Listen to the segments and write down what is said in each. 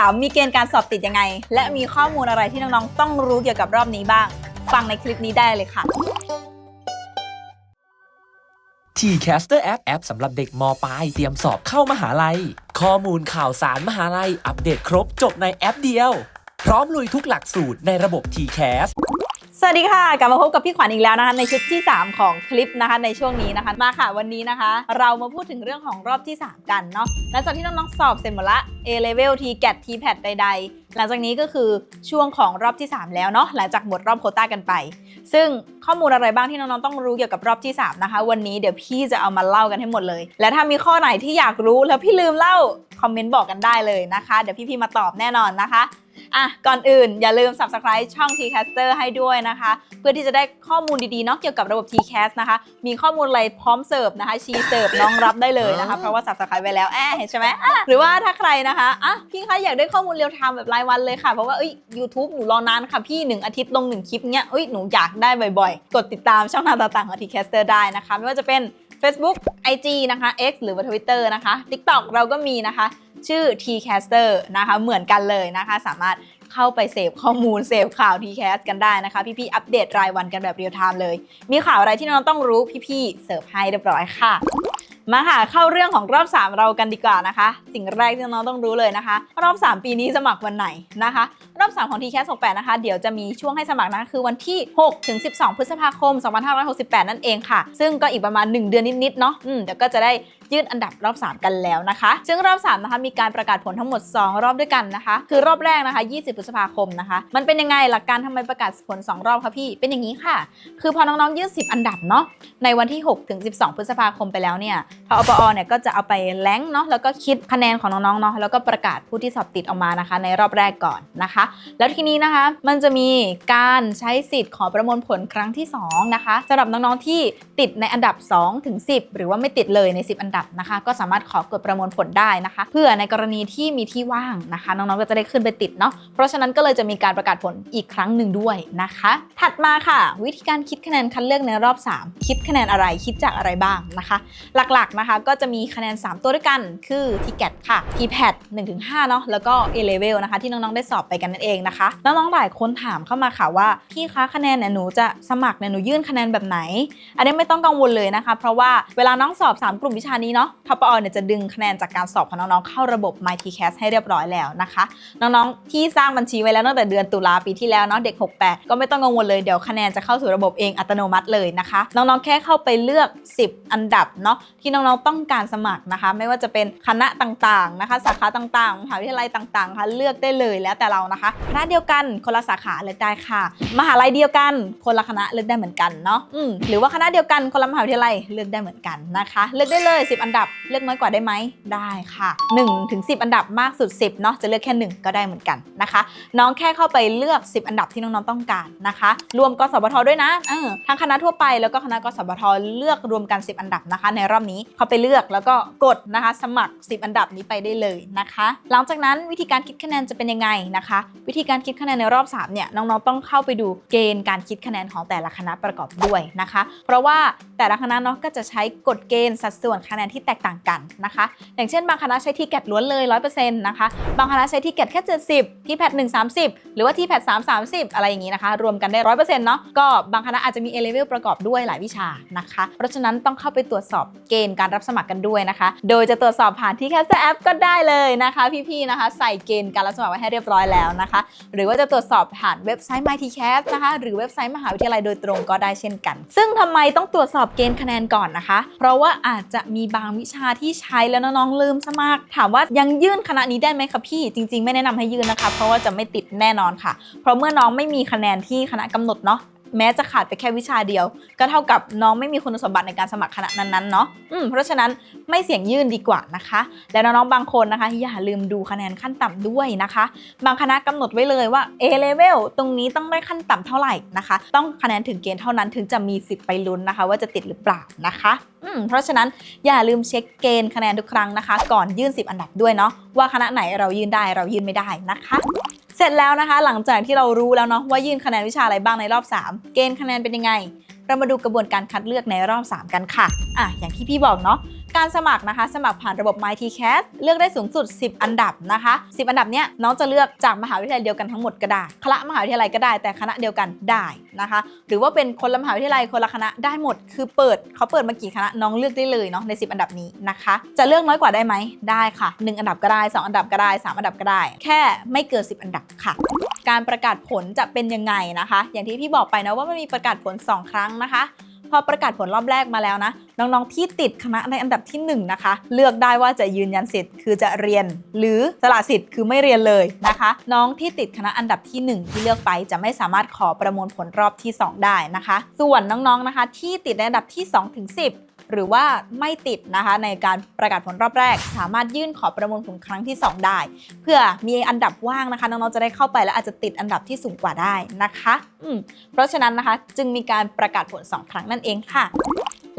3 มีเกณฑ์การสอบติดยังไง และมีข้อมูลอะไรที่น้องๆ ต้องรู้เกี่ยวกับรอบนี้บ้าง ฟังในคลิปนี้ได้เลยค่ะ T-Caster App แอปสำหรับเด็กมปลายเตรียมสอบเข้ามหาลัย ข้อมูลข่าวสารมหาลัย อัปเดตครบจบในแอปเดียว พร้อมลุยทุกหลักสูตรในระบบ T-Cast ส วัสดีค่ะ กลับมาพบกับพี่ขวัญอีกแล้วนะคะในชุดที่ 3 ของคลิปนะคะในช่วงนี้นะคะมาค่ะวันนี้นะคะ เรามาพูดถึงเรื่องของรอบที่ 3 กันเนาะหลังจากที่น้องๆสอบเสร็จหมดละ A level T GAT T PAT ใด ๆ หลังจากนี้ก็คือช่วงของรอบที่ 3 แล้วเนาะหลังจากหมดรอบโคต้ากันไป ซึ่งข้อมูลอะไรบ้างที่น้องๆต้องรู้เกี่ยวกับรอบที่ 3 นะคะ วันนี้เดี๋ยวพี่จะเอามาเล่ากันให้หมดเลย และถ้ามีข้อไหนที่อยากรู้แล้วพี่ลืมเล่าคอมเมนต์บอกกันได้เลยนะคะ เดี๋ยวพี่ๆมาตอบแน่นอนนะคะ อะก่อนอื่นอย่าลืม subscribe ช่อง Tcaster ให้ด้วยนะคะ เพื่อที่จะได้ข้อมูลดีๆเนาะเกี่ยวกับระบบ Tcast นะคะ มีข้อมูลอะไรพร้อมเสิร์ฟนะคะ ชีเสิร์ฟน้องรับได้เลยนะคะ เพราะว่า subscribe ไว้แล้วแอบเห็นใช่ไหมอะหรือว่าถ้าใครนะคะอะพี่คะอยากได้ข้อมูลเรียลไทม์แบบรายวันเลยค่ะ เพราะว่าเอ้ย YouTube หนูรอนานค่ะพี่หนึ่งอาทิตย์ลงหนึ่งคลิปเนี้ยเอ้ยหนูอยากได้บ่อยๆ กดติดตามช่องทางต่างๆของ Tcaster ได้นะคะไม่ว่าจะเป็น Facebook IG นะคะ X หรือว่า Twitter นะคะ TikTok เราก็มีนะคะ ชื่อ Tcaster นะคะเหมือนกันเลยนะคะ สามารถเข้าไปเสพข้อมูลเสพข่าว Tcast กันได้นะคะ พี่ๆอัปเดตรายวันกันแบบเรียลไทม์เลย มีข่าวอะไรที่น้องต้องรู้พี่ๆเสิร์ฟให้เรียบร้อยค่ะ มาค่ะเข้าเรื่องของรอบ 3 เรากันดีกว่านะคะ สิ่งแรกที่น้องต้องรู้เลยนะคะ รอบ 3 ปีนี้สมัครวันไหนนะคะ อบ 3 ของ TCAS 68 นะคะ เดี๋ยวจะมีช่วงให้สมัครนะคะคือวันที่ 6 ถึง 12 พฤษภาคม 2568 นั่นเองค่ะ ซึ่งก็อีกประมาณ 1 เดือนนิด ๆ เนาะอืมเดี๋ยวก็จะได้ยื่นอันดับรอบ 3 กันแล้วนะคะ ซึ่งรอบ 3 นะคะ มีการประกาศผลทั้งหมด 2 รอบด้วยกันนะคะ คือรอบแรกนะคะ 20 พฤษภาคมนะคะ มันเป็นยังไงหลักการทำไมประกาศผล 2 รอบคะพี่ เป็นอย่างนี้ค่ะ คือพอน้องๆยื่น10 อันดับเนาะ ในวันที่ 6 ถึง 12 พฤษภาคมไปแล้วเนี่ยพออปอเนี่ยก็จะเอาไปแล้งเนาะ แล้วก็คิดคะแนนของน้องๆเนาะ แล้วก็ประกาศผู้ที่สอบติดออกมานะคะ ในรอบแรกก่อนนะคะแล้วทีนี้นะคะ มันจะมีการใช้สิทธิ์ขอประมวลผลครั้งที่ 2 นะคะสำหรับน้องๆที่ติดในอันดับ2ถึง10 หรือว่าไม่ติดเลยใน 10 อันดับนะคะ ก็สามารถขอกดประมวลผลได้นะคะ เพื่อในกรณีที่มีที่ว่างนะคะ น้องๆก็จะได้ขึ้นไปติดเนาะเพราะฉะนั้นก็เลยจะมีการประกาศผลอีกครั้งหนึ่งด้วยนะคะ ถัดมาค่ะ วิธีการคิดคะแนนคัดเลือกในรอบ 3 คิดคะแนนอะไรคิดจากอะไรบ้างนะคะ หลักๆนะคะก็จะมีคะแนน 3 ตัวด้วยกัน คือ TCAT ค่ะ TPAT 1-5เนาะแล้วก็ A level นะคะที่น้องๆได้สอบไปกันนั่นเองนะคะน้องๆหลายคนถามเข้ามาค่ะว่าพี่คะคะแนนเนี่ยหนูจะสมัครเนี่ยหนูยื่นคะแนนแบบไหน อันนี้ไม่ต้องกังวลเลยนะคะ เพราะว่าเวลาน้องสอบ 3 กลุ่มวิชานี้เนาะทปอเนี่ยจะดึงคะแนนจากการสอบของน้องๆเข้าระบบ MyTCAS ให้เรียบร้อยแล้วนะคะ น้องๆที่สร้างบัญชีไว้แล้วตั้งแต่เดือนตุลาปีที่แล้วเนาะเด็ก 68 ก็ไม่ต้องกังวลเลยเดี๋ยวคะแนนจะเข้าสู่ระบบเองอัตโนมัติเลยนะคะ น้องๆแค่เข้าไปเลือก 10 อันดับเนาะที่น้องๆต้องการสมัครนะคะ ไม่ว่าจะเป็นคณะต่างๆนะคะ สาขาต่างๆมหาวิทยาลัยต่างๆนะคะเลือกได้เลยแล้วแต่เรานะคะคณะเดียวกันคนละสาขาเลือกได้ค่ะ มหาลัยเดียวกัน คนละคณะเลือกได้เหมือนกันเนาะหรือว่าคณะเดียวกันคนละมหาวิทยาลัยเลือกได้เหมือนกันนะคะ เลือกได้เลย 10 อันดับเลือกน้อยกว่าได้ไหมได้ค่ะ1ถึง10 อันดับมากสุด 10เนาะจะเลือกแค่ 1 ก็ได้เหมือนกันนะคะ น้องแค่เข้าไปเลือก 10 อันดับที่น้องๆต้องการนะคะ รวมกสบทด้วยนะทั้งคณะทั่วไปแล้วก็คณะกสบทเลือกรวมกัน 10 อันดับนะคะ ในรอบนี้เขาไปเลือกแล้วก็กดนะคะ สมัคร 10 อันดับนี้ไปได้เลยนะคะ หลังจากนั้นวิธีการคิดคะแนนจะเป็นยังไงนะคะวิธีการคิดคะแนนในรอบ 3 เนี่ย น้องๆ ต้องเข้าไปดูเกณฑ์การคิดคะแนนของแต่ละคณะประกอบด้วยนะคะ เพราะว่าแต่ละคณะเนาะก็จะใช้กฎเกณฑ์สัดส่วนคะแนนที่แตกต่างกันนะคะ อย่างเช่นบางคณะใช้ที่แกดล้วนเลย 100%นะคะ บางคณะใช้ที่แกดแค่ 70 ที่แพท1 30หรือว่าที่แพท3 30อะไรอย่างนี้นะคะ รวมกันได้100%เนาะ ก็บางคณะอาจจะมี A level ประกอบด้วยหลายวิชานะคะ เพราะฉะนั้นต้องเข้าไปตรวจสอบเกณฑ์การรับสมัครกันด้วยนะคะ โดยจะตรวจสอบผ่านที่ Caster App ก็ได้เลยนะคะ พี่ๆ นะคะ ใส่เกณฑ์การรับสมัครไว้ให้เรียบร้อยแล้วนะคะ หรือว่าจะตรวจสอบผ่านเว็บไซต์ MyTCAS นะคะ หรือเว็บไซต์มหาวิทยาลัยโดยตรงก็ได้เช่นกัน ซึ่งทำไมต้องตรวจสอบเกณฑ์คะแนนก่อนนะคะ เพราะว่าอาจจะมีบางวิชาที่ใช้แล้วน้องๆลืมสมัคร ถามว่ายังยื่นคณะนี้ได้ไหมคะพี่ จริง ๆ ไม่แนะนำให้ยื่นนะคะ เพราะว่าจะไม่ติดแน่นอนค่ะ เพราะเมื่อน้องไม่มีคะแนนที่คณะกำหนดเนาะ แม้จะขาดไปแค่วิชาเดียว ก็เท่ากับน้องไม่มีคุณสมบัติในการสมัครคณะนั้นๆเนาะอืมเพราะฉะนั้นไม่เสี่ยงยื่นดีกว่านะคะ และน้องๆบางคนนะคะอย่าลืมดูคะแนนขั้นต่ำด้วยนะคะ บางคณะกำหนดไว้เลยว่า A level ตรงนี้ต้องได้ขั้นต่ำเท่าไหร่นะคะ ต้องคะแนนถึงเกณฑ์เท่านั้นถึงจะมีสิทธิ์ไปลุ้นนะคะ ว่าจะติดหรือเปล่านะคะ เพราะฉะนั้นอย่าลืมเช็คเกณฑ์คะแนนทุกครั้งนะคะ ก่อนยื่น 10 อันดับด้วยเนาะว่าคณะไหนเรายื่นได้เรายื่นไม่ได้นะคะ เสร็จแล้วนะคะ หลังจากที่เรารู้แล้วเนาะว่ายื่นคะแนนวิชาอะไรบ้างในรอบ 3 เกณฑ์คะแนนเป็นยังไง เรามาดูกระบวนการคัดเลือกในรอบ 3 กันค่ะอะอย่างที่พี่บอกเนาะ การสมัครนะคะ สมัครผ่านระบบ MyTCAS เลือกได้สูงสุด 10 อันดับนะคะ 10 อันดับเนี้ยน้องจะเลือกจากมหาวิทยาลัยเดียวกันทั้งหมดก็ได้ คณะมหาวิทยาลัยก็ได้ แต่คณะเดียวกันได้นะคะ หรือว่าเป็นคนละมหาวิทยาลัยคนละคณะได้หมด คือเปิดเขาเปิดมากี่คณะน้องเลือกได้เลยเนาะใน 10 อันดับนี้นะคะ จะเลือกน้อยกว่าได้ไหมได้ค่ะ 1 อันดับก็ได้ 2 อันดับก็ได้ 3 อันดับก็ได้ แค่ไม่เกิน 10 อันดับค่ะการประกาศผลจะเป็นยังไงนะคะ อย่างที่พี่บอกไปนะว่ามันมีประกาศผล 2 ครั้งนะคะ อประกาศผลรอบแรกมาแล้วนะ น้องๆที่ติดคณะในอันดับที่ 1 นะคะ เลือกได้ว่าจะยืนยันสิทธิ์คือจะเรียน หรือสละสิทธิ์คือไม่เรียนเลยนะคะ น้องที่ติดคณะอันดับที่ 1 ที่เลือกไปจะไม่สามารถขอประมวลผลรอบที่ 2 ได้นะคะ ส่วนน้องๆนะคะ ที่ติดในอันดับที่2ถึง10 หรือว่าไม่ติดนะคะในการประกาศผลรอบแรก สามารถยื่นขอประมวลผลครั้งที่ 2 ได้ เพื่อมีอันดับว่างนะคะน้องๆจะได้เข้าไปแล้วอาจจะติดอันดับที่สูงกว่าได้นะคะอืมเพราะฉะนั้นนะคะจึงมีการประกาศผล 2 ครั้งนั่นเองค่ะ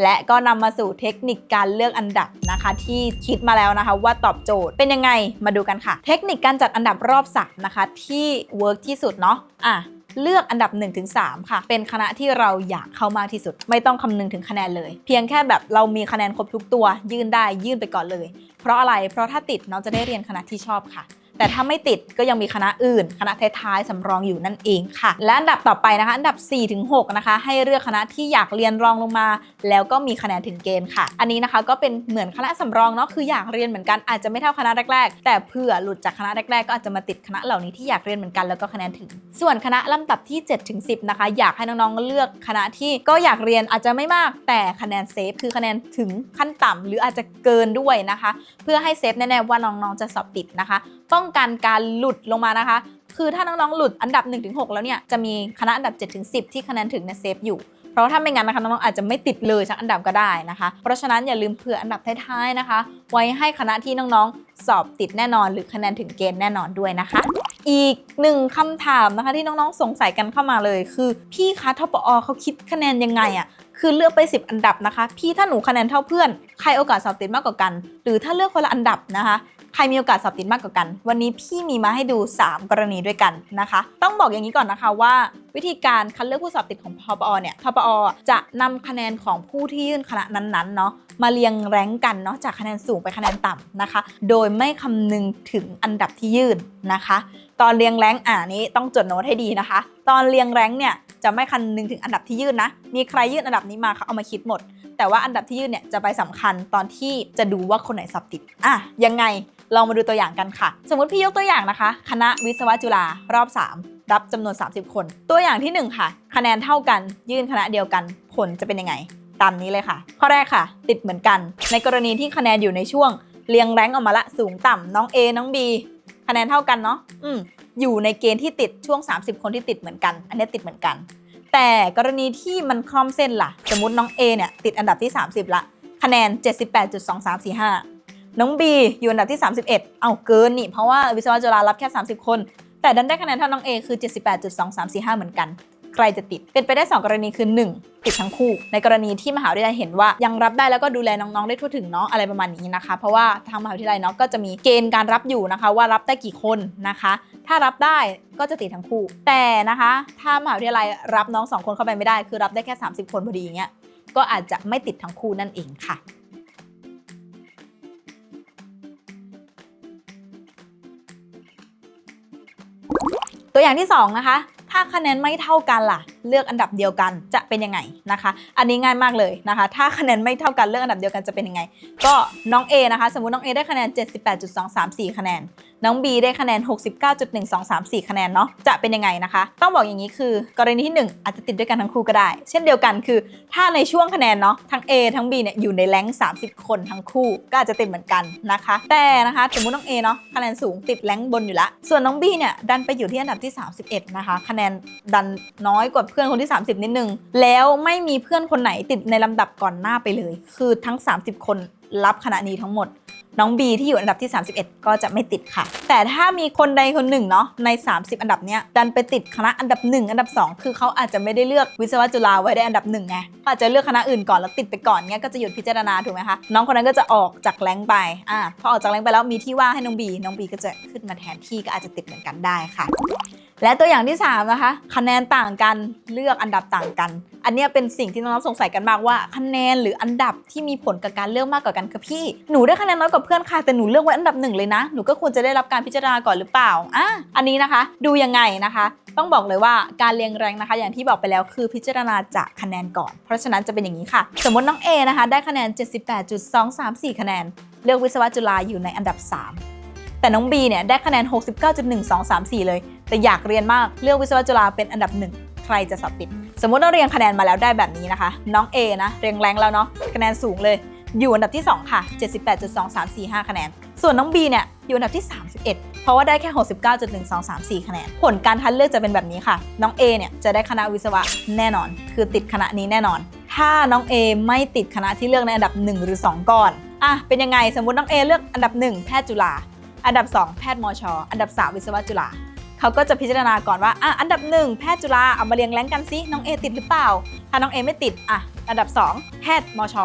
และก็นำมาสู่เทคนิคการเลือกอันดับนะคะ ที่คิดมาแล้วนะคะ ว่าตอบโจทย์เป็นยังไงมาดูกันค่ะ เทคนิคการจัดอันดับรอบสันะคะ ที่เวิร์กที่สุดเนาะอะ เลือกอันดับ 1-3 ค่ะ เป็นคณะที่เราอยากเข้ามากที่สุด ไม่ต้องคำนึงถึงคะแนนเลย เพียงแค่แบบเรามีคะแนนครบทุกตัว ยื่นได้ยื่นไปก่อนเลย เพราะอะไรเพราะถ้าติดน้องจะได้เรียนคณะที่ชอบค่ะ แต่ถ้าไม่ติดก็ยังมีคณะอื่น คณะท้ายๆสำรองอยู่นั่นเองค่ะ และอันดับต่อไปนะคะอันดับ 4-6 นะคะ ให้เลือกคณะที่อยากเรียนรองลงมา แล้วก็มีคะแนนถึงเกณฑ์ค่ะ อันนี้นะคะก็เป็นเหมือนคณะสำรองเนาะคืออยากเรียนเหมือนกันอาจจะไม่เท่าคณะแรกๆ แต่เผื่อหลุดจากคณะแรกๆ ก็อาจจะมาติดคณะเหล่านี้ที่อยากเรียนเหมือนกันแล้วก็คะแนนถึง ส่วนคณะลำดับที่ 7-10 นะคะ อยากให้น้องๆเลือกคณะที่ก็อยากเรียนอาจจะไม่มากแต่คะแนนเซฟคือคะแนนถึงขั้นต่ำหรืออาจจะเกินด้วยนะคะ เพื่อให้เซฟแน่ๆว่าน้องๆจะสอบติดนะคะป้องกันการหลุดลงมานะคะ คือถ้าน้องๆหลุดอันดับ 1-6 แล้วเนี่ยจะมีคณะอันดับ 7-10 ที่คะแนนถึงในเซฟอยู่เพราะถ้าไม่งั้นนะคะน้องๆอาจจะไม่ติดเลยสักอันดับก็ได้นะคะ เพราะฉะนั้นอย่าลืมเผื่ออันดับท้ายๆนะคะ ไว้ให้คณะที่น้องๆ สอบติดแน่นอน หรือคะแนนถึงเกณฑ์แน่นอนด้วยนะคะ อีกหนึ่งคำถามนะคะที่น้องๆสงสัยกันเข้ามาเลย คือพี่คะทปอเขาคิดคะแนนยังไงอะคือเลือกไป 10 อันดับนะคะ พี่ถ้าหนูคะแนนเท่าเพื่อน ใครโอกาสสอบติดมากกว่ากัน หรือถ้าเลือกคนละอันดับนะคะ ใครมีโอกาสสอบติดมากกว่ากัน วันนี้พี่มีมาให้ดู 3 กรณีด้วยกันนะคะ ต้องบอกอย่างนี้ก่อนนะคะว่า วิธีการคัดเลือกผู้สอบติดของทปอเนี่ยทปอจะนำคะแนนของผู้ที่ยื่นคณะนั้นๆเนาะมาเรียงแรงกันเนาะจากคะแนนสูงไปคะแนนต่ำนะคะ โดยไม่คำนึงถึงอันดับที่ยื่นนะคะ ตอนเรียงแรงอ่านี้ต้องจดโน้ตให้ดีนะคะ ตอนเรียงแรงเนี่ยจะไม่คำนึงถึงอันดับที่ยื่นนะ มีใครยื่นอันดับนี้มาเขาเอามาคิดหมด แต่ว่าอันดับที่ยื่นเนี่ยจะไปสำคัญตอนที่จะดูว่าคนไหนสอบติด อะยังไง ลองมาดูตัวอย่างกันค่ะ สมมติพี่ยกตัวอย่างนะคะ คณะวิศวะจุฬารอบ 3 รับจำนวน 30 คน ตัวอย่างที่ 1 ค่ะ คะแนนเท่ากัน ยื่นคณะเดียวกัน ผลจะเป็นยังไง ตามนี้เลยค่ะ ข้อแรกค่ะ ติดเหมือนกัน ในกรณีที่คะแนนอยู่ในช่วง เรียงแรงออกมาละสูงต่ำน้อง A น้อง B คะแนนเท่ากันเนาะอืมอยู่ในเกณฑ์ที่ติดช่วง 30 คนที่ติดเหมือนกัน อันนี้ติดเหมือนกัน แต่กรณีที่มันคล่อมเส้นล่ะ สมมติน้อง A เนี่ยติดอันดับที่ 30 ละ คะแนน 78.2345 น้อง B อยู่อันดับที่ 31 เอาเกินนี่เพราะว่าวิศวะจุฬารับแค่ 30 คน แต่ดันได้คะแนนเท่าน้อง A คือ 78.2345 เหมือนกันใครจะติด เป็นไปได้ 2 กรณีคือ 1 ติดทั้งคู่ ในกรณีที่มหาวิทยาลัยเห็นว่ายังรับได้แล้วก็ดูแลน้องๆได้ทั่วถึงเนาะอะไรประมาณนี้นะคะ เพราะว่าทางมหาวิทยาลัยเนาะก็จะมีเกณฑ์การรับอยู่นะคะ ว่ารับได้กี่คนนะคะ ถ้ารับได้ก็จะติดทั้งคู่ แต่นะคะ ถ้ามหาวิทยาลัยรับน้องสองคนเข้าไปไม่ได้ คือรับได้แค่ 30 คนพอดีอย่างเงี้ยก็อาจจะไม่ติดทั้งคู่นั่นเองค่ะ ตัวอย่างที่ 2 นะคะ ถ้าคะแนนไม่เท่ากันล่ะ เลือกอันดับเดียวกันจะเป็นยังไงนะคะ อันนี้ง่ายมากเลยนะคะ ถ้าคะแนนไม่เท่ากันเลือกอันดับเดียวกันจะเป็นยังไง ก็น้อง A นะคะ สมมติน้อง A ได้คะแนน 78.234 คะแนน น้อง B ได้คะแนน 69.1234 คะแนนเนาะจะเป็นยังไงนะคะ ต้องบอกอย่างนี้คือกรณีที่ 1 อาจจะติดด้วยกันทั้งคู่ก็ได้ เช่นเดียวกันคือ ถ้าในช่วงคะแนนเนาะทั้ง A ทั้ง B เนี่ยอยู่ในแรง30 คนทั้งคู่ ก็อาจจะติดเหมือนกันนะคะ แต่นะคะสมมติน้อง A เนาะคะแนนสูงติดแรงบนอยู่แล้วส่วนน้อง B เนี่ยดันไปอยู่ที่อันดับที่ 31 นะคะ คะแนนดันน้อยกว่าพื่อนคนที่ 30 นิดนึง แล้วไม่มีเพื่อนคนไหนติดในลำดับก่อนหน้าไปเลย คือทั้ง 30 คนรับคณะนี้ทั้งหมด น้อง B ที่อยู่อันดับที่ 31 ก็จะไม่ติดค่ะ แต่ถ้ามีคนใดคนหนึ่งเนาะใน 30 อันดับเนี้ยดันไปติดคณะอันดับ 1 อันดับ 2 คือเขาอาจจะไม่ได้เลือกวิศวะจุฬาไว้ได้อันดับหนึ่งไงอาจจะเลือกคณะอื่นก่อนแล้วติดไปก่อนเงี้ยก็จะหยุดพิจารณาถูกไหมคะน้องคนนั้นก็จะออกจากแรงไปอ่าพอออกจากแรงไปแล้วมีที่ว่างให้น้อง B น้อง B ก็จะขึ้นมาแทนที่ก็อาจจะติดเหมือนกันได้ค่ะ และตัวอย่างที่ 3 นะคะ คะแนนต่างกันเลือกอันดับต่างกัน อันนี้เป็นสิ่งที่น้องๆสงสัยกันมากว่าคะแนนหรืออันดับที่มีผลกับการเลือกมากกว่ากันคะพี่หนูได้คะแนนน้อยกว่าเพื่อนค่ะแต่หนูเลือกไว้อันดับหนึ่งเลยนะหนูก็ควรจะได้รับการพิจารณาก่อนหรือเปล่าอะอันนี้นะคะ ดูยังไงนะคะ ต้องบอกเลยว่าการเรียงแรงนะคะ อย่างที่บอกไปแล้วคือพิจารณาจากคะแนนก่อน เพราะฉะนั้นจะเป็นอย่างนี้ค่ะ สมมติน้อง A นะคะ ได้คะแนน 78.234 คะแนน เลือกวิศวะจุฬาอยู่ในอันดับ 3 แต่น้อง B เนี่ยได้คะแนน 69.1234 เลย แต่อยากเรียนมากเลือกวิศวะจุฬาเป็นอันดับ1ใครจะสอบติด สมมติเราเรียงคะแนนมาแล้วได้แบบนี้นะคะ น้อง A นะ เรียงแรงแล้วเนาะคะแนนสูงเลย อยู่อันดับที่ 2 ค่ะ 78.2345 คะแนน ส่วนน้อง B เนี่ยอยู่อันดับที่ 31 เพราะว่าได้แค่ 69.1234 คะแนน ผลการคัดเลือกจะเป็นแบบนี้ค่ะ น้อง A เนี่ยจะได้คณะวิศวะแน่นอน คือติดคณะนี้แน่นอน ถ้าน้อง A ไม่ติดคณะที่เลือกในอันดับ 1 หรือ 2 ก่อนอะเป็นยังไงสมมติน้อง A เลือกอันดับ 1 แพทย์จุฬาอันดับ 2 แพทย์มชอันดับ 3 วิศวะจุฬา เขาก็จะพิจารณาก่อนว่าอะอันดับ1แพทย์จุฬาเอามาเรียงแรงกันซิน้อง A ติดหรือเปล่า ถ้าน้อง A ไม่ติดอะอันดับ 2 แพทย์มช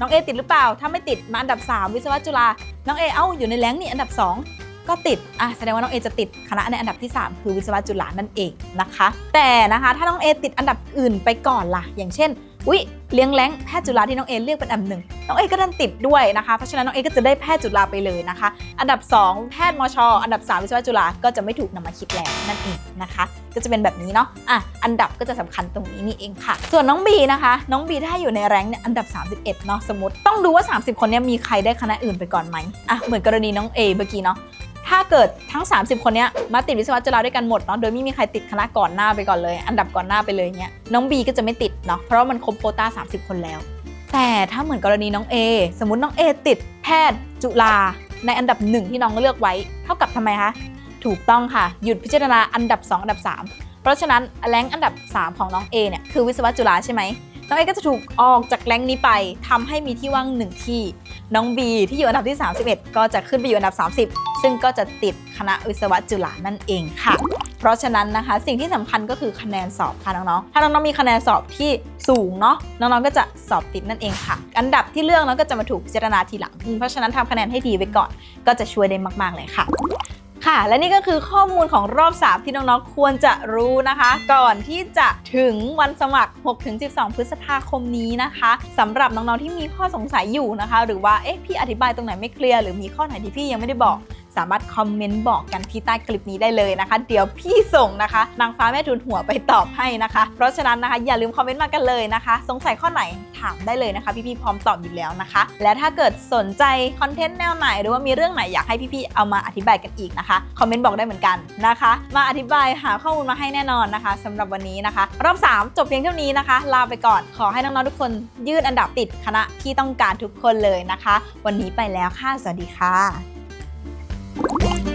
น้อง A ติดหรือเปล่า ถ้าไม่ติดมาอันดับ 3 วิศวะจุฬาน้อง A เอ้าอยู่ในแรงนี่อันดับ 2 ก็ติดอะแสดงว่าน้อง A จะติดคณะในอันดับที่ 3 คือวิศวะจุฬานั่นเองนะคะ แต่นะคะถ้าน้อง A ติดอันดับอื่นไปก่อนล่ะ อย่างเช่นอุ๊ยเลี้ยงแรงแพทย์จุฬาที่น้องเอเรียกเป็นอันดับหนึ่งน้องเอก็ดันติดด้วยนะคะ เพราะฉะนั้นน้องเอก็จะได้แพทย์จุฬาไปเลยนะคะ อันดับ 2 แพทย์มช อันดับ 3 วิศวะจุฬาก็จะไม่ถูกนำมาคิดแล้วนั่นเองนะคะ ก็จะเป็นแบบนี้เนาะอะอันดับก็จะสำคัญตรงนี้นี่เองค่ะ ส่วนน้องบีนะคะ น้องบีถ้าอยู่ในแรงค์เนี่ยอันดับ 31เนาะสมมติต้องดูว่า 30 คนเนี้มีใครได้คณะอื่นไปก่อนไหมอะเหมือนกรณีน้องเอเมื่อกี้เนาะ ถ้าเกิดทั้ง 30 คนเนี้ยมาติดวิศวะจุฬาด้วยกันหมดเนาะโดยไม่มีใครติดคณะก่อนหน้าไปก่อนเลย อันดับก่อนหน้าไปเลยเนี้ยน้องบีก็จะไม่ติดเนาะเพราะว่ามันครบโควต้า 30 คนแล้ว แต่ถ้าเหมือนกรณีน้อง A สมมติน้อง A ติดแพทย์จุฬาในอันดับหนึ่งที่น้องเลือกไว้ เท่ากับทำไมคะถูกต้องค่ะ หยุดพิจารณาอันดับ 2 อันดับ 3 เพราะฉะนั้นแรงอันดับ 3 ของน้อง A เนี่ยคือวิศวะจุฬาใช่ไหมน้อง A ก็จะถูกออกจากแรงนี้ไปทำให้มีที่ว่างหนึ่งที่ น้อง B ที่อยู่อันดับที่ 31 ก็จะขึ้นไปอยู่อันดับ 30 ซึ่งก็จะติดคณะวิศวะจุฬานั่นเองค่ะ เพราะฉะนั้นนะคะ สิ่งที่สำคัญก็คือคะแนนสอบค่ะน้องๆ ถ้าน้องๆมีคะแนนสอบที่สูงเนาะน้องๆก็จะสอบติดนั่นเองค่ะ อันดับที่เลือกน้องก็จะมาถูกพิจารณาทีหลัง เพราะฉะนั้นทำคะแนนให้ดีไว้ก่อน ก็จะช่วยได้มาก ๆเลยค่ะค่ะ และนี่ก็คือข้อมูลของรอบ 3 ที่น้องๆ ควรจะรู้นะคะ ก่อนที่จะถึงวันสมัคร 6-12 พฤษภาคมนี้นะคะสำหรับน้องๆ ที่มีข้อสงสัยอยู่นะคะ หรือว่า เอ๊ะ พี่อธิบายตรงไหนไม่เคลียร์ หรือมีข้อไหนที่พี่ยังไม่ได้บอก สามารถคอมเมนต์บอกกันที่ใต้คลิปนี้ได้เลยนะคะ เดี๋ยวพี่ส่งนะคะ นางฟ้าแม่ทุนหัวไปตอบให้นะคะ เพราะฉะนั้นนะคะอย่าลืมคอมเมนต์มากันเลยนะคะ สงสัยข้อไหนถามได้เลยนะคะ พี่ๆพร้อมตอบอยู่แล้วนะคะ และถ้าเกิดสนใจคอนเทนต์แนวไหน หรือว่ามีเรื่องไหนอยากให้พี่ๆเอามาอธิบายกันอีกนะคะคอมเมนต์บอกได้เหมือนกันนะคะ มาอธิบายหาข้อมูลมาให้แน่นอนนะคะสำหรับวันนี้นะคะ รอบ 3 จบเพียงเท่านี้นะคะ ลาไปก่อนขอให้น้องๆทุกคนยืดอันดับติดคณะที่ต้องการทุกคนเลยนะคะ วันนี้ไปแล้วค่ะ สวัสดีค่ะ Thank you.